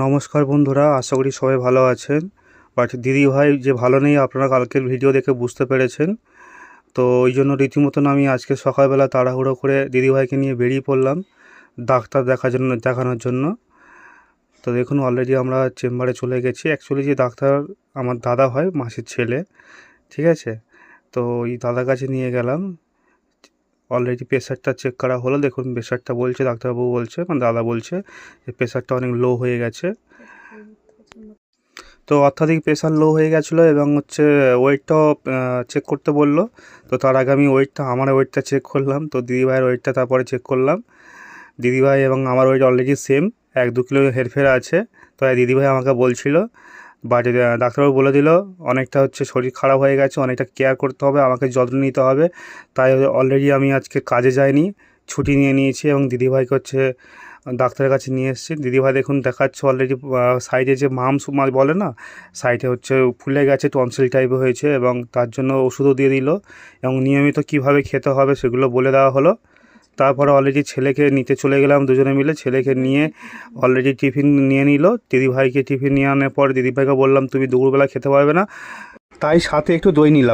নমস্কার বন্ধুরা, আশা করি সবাই ভালো আছেন। বাট দিদি ভাই যে ভালো নেই, আপনারা কালকের ভিডিও দেখে বুঝতে পেরেছেন। তো ওই জন্য রীতিমতন আমি আজকে সকালবেলা তাড়াহুড়ো করে দিদিভাইকে নিয়ে বেরিয়ে পড়লাম ডাক্তার দেখার জন্য, দেখানোর জন্য। তো দেখুন অলরেডি আমরা চেম্বারে চলে গেছি। অ্যাকচুয়ালি যে ডাক্তার আমার দাদা হয়, মাসির ছেলে, ঠিক আছে? তো ওই দাদার কাছে নিয়ে গেলাম। অলরেডি প্রেশারটা চেক করা হলো। দেখুন প্রেশারটা বলছে, ডাক্তারবাবু বলছে মানে দাদা বলছে যে প্রেশারটা অনেক লো হয়ে গেছে। তো অত্যাধিক প্রেশার লো হয়ে গেছিল এবং হচ্ছে ওয়েটটাও চেক করতে বলল। তো তার আগে আমি ওয়েটটা আমার ওয়েটটা চেক করলাম। তো দিদিভাইয়ের ওয়েটটা তারপরে চেক করলাম। দিদিভাই এবং আমার ওয়েট অলরেডি সেম এক দু কিলো হেরফের আছে। তো দিদিভাই আমাকে বলছিল বাট ডাক্তারবাবু বলে দিল, অনেকটা হচ্ছে শরীর খারাপ হয়ে গেছে, অনেকটা কেয়ার করতে হবে, আমাকে যত্ন নিতে হবে। তাই অলরেডি আমি আজকে কাজে যাইনি, ছুটি নিয়ে নিয়েছি এবং দিদিভাইকে হচ্ছে ডাক্তারের কাছে নিয়ে এসেছি। দিদিভাই দেখুন দেখাচ্ছে অলরেডি সাইডে যে মামস মাছ বলে না সাইডে হচ্ছে ফুলে গেছে টনসিল টাইপের হয়েছে এবং তার জন্য ওষুধও দিয়ে দিল এবং নিয়মিত কীভাবে খেতে হবে সেগুলো বলে দেওয়া হলো। তারপরে অলরেডি ছেলেকে নিতে চলে গেলাম দুজনে মিলে। ছেলেকে নিয়ে অলরেডি টিফিন নিয়ে নিল। দিদিভাইকে টিফিন নিয়ে আনার পর দিদিভাইকে বললাম, তুমি দুপুরবেলা খেতে পারবে না। তাই সাথে একটু দই নিলাম।